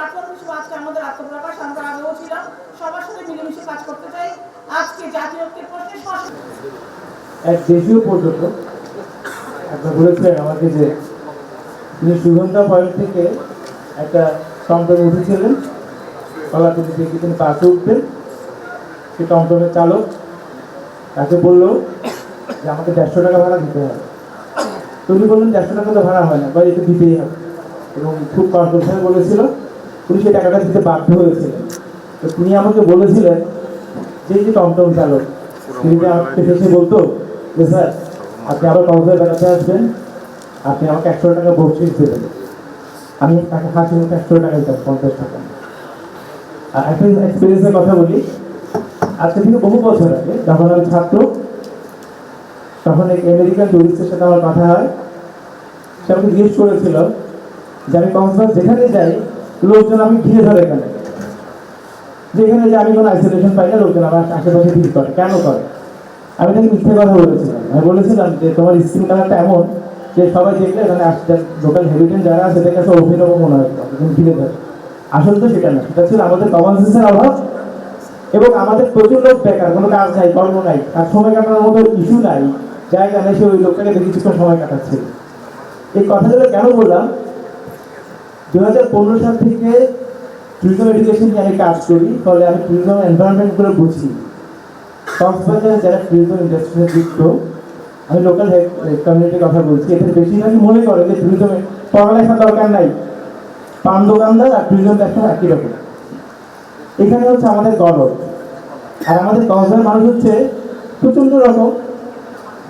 আজকে আমাদের আত্মপ্রকাশ, আমরা ছিলাম। সবার সাথে মিলেমিশে কাজ করতে চাই। আজকে প্রশ্নে এক দেশীয় পর্যটক একবার বলেছিলেন আমাকে যে, তিনি সুগন্ধা পয়েন্ট থেকে একটা টমটমে উঠেছিলেন। কলাকুটি থেকে তিনি পাশে উঠতেন সে টমটমের চালক তাকে বলল যে, আমাকে দেড়শো টাকা ভাড়া দিতে হবে। তো উনি বললেন, দেড়শো টাকা তো ভাড়া হয় না বা এটা দিতেই হবে। এবং খুব কনফিডেন্স বলেছিল সেই টাকাটা দিতে বাধ্য হয়েছিলেন তো তিনি আমাকে বলেছিলেন যে যে টমটম চালক, তিনি আমাকে এসে বলতো যে, স্যার, আপনি আবার কক্সবাজার বেড়াতে আসবেন, আপনি আমাকে একশো টাকা বকশিস দেবেন। আমি তাকে হাসি মুখে একশো টাকা দিতাম, পঞ্চাশ টাকা। আর একটা এক্সপিরিয়েন্সের কথা বলি। আজকে থেকে বহু বছর আগে যখন আমি ছাত্র, তখন এক আমেরিকান টুরিস্টের সাথে আমার কথা হয়। সে আমাকে জিজ্ঞেস করেছিল যে, আমি কক্সবাজার যেখানে যাই লোকজন আমি ঘিরে ধরে এখানে। যেখানে যে আমি কোনো আইসোলেশন পাই না, লোকজন আমার আশেপাশে ভিড় করে। কেন করে? আমি তাকে মিথ্যে কথা বলেছিলাম। আমি বলেছিলাম যে, তোমার স্কিন কালারটা এমন যে, সবাই দেখলে এখানে আসতে লোকাল হেরিটেজ যারা আছে তাদের কাছে অভিনব মনে হয় ঘিরে ধরে। আসলে তো সেটা না। সেটা ছিল আমাদের কমন সেন্সের অভাব এবং আমাদের প্রচুর লোক বেকার, কোনো কাজ নাই, কর্ম নাই, আর সময় কাটানোর মতো ইস্যু নাই। জায়গা নেই সে ওই লোকটাকে দেখে কিছুক্ষণ সময় কাটাচ্ছে। এই কথাগুলো কেন বললাম? দু হাজার পনেরো সাল থেকে ট্যুরিজম এডুকেশন নিয়ে আমি কাজ করি, ফলে আমি ট্যুরিজম এনভায়রনমেন্টগুলো বুঝি। কক্সবাজারে যারা ট্যুরিজম ইন্ডাস্ট্রিতে যুক্ত, আমি লোকাল কমিউনিটির কথা বলছি। এদের বেশিরভাগই মনে করে যে ট্যুরিজমে পড়ালেখা দরকার নাই। পান দোকানদার আর ট্যুরিজম ব্যবসা একই রকম। এখানে হচ্ছে আমাদের গর্ব আর আমাদের কক্সবাজার মানুষ হচ্ছে প্রচণ্ড রকম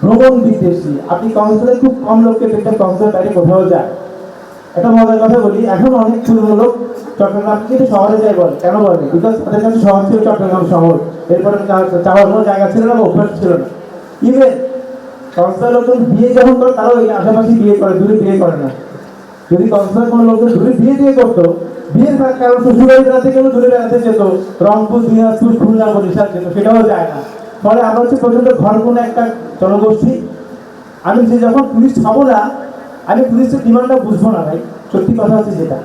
ভ্রমণ বিদ্বেষী। আপনি কক্সবাজারে খুব কম লোককে দেখবেন, কক্সবাজার বাইরে কোথাও যায়। একটা মজার কথা বলি, এখন অনেক পুরনো লোক চট্টগ্রাম থেকে শহরে যায় বলে। কেন বলে? বিকজ তাদের কাছে শহর ছিল চট্টগ্রাম শহর। এরপরে চাওয়ার কোনো জায়গা ছিল না বা অভ্যাস ছিল না। ইভেন কক্সবাজার লোকজন বিয়ে যখন করে, তারাও এই আশেপাশে বিয়ে করে, দূরে বিয়ে করে না। যদি কক্সবাজার কোনো লোকজন দূরে বিয়ে দিয়ে করতো, বিয়ের পর- কারণ শ্বশুরবাড়ি বেড়াতে গেলেও দূরে বেড়াতে যেত, রংপুর, দিনাজপুর, খুলনা, বরিশাল যেত, সেটাও যায় না। ফলে আমরা হচ্ছে পর্যন্ত ঘর কোনো একটা জনগোষ্ঠী। আমি যে যখন পুলিশ হব না আমি পুলিশের ডিমান্ডটা বুঝব না ভাই। সত্যি কথা হচ্ছে যেটা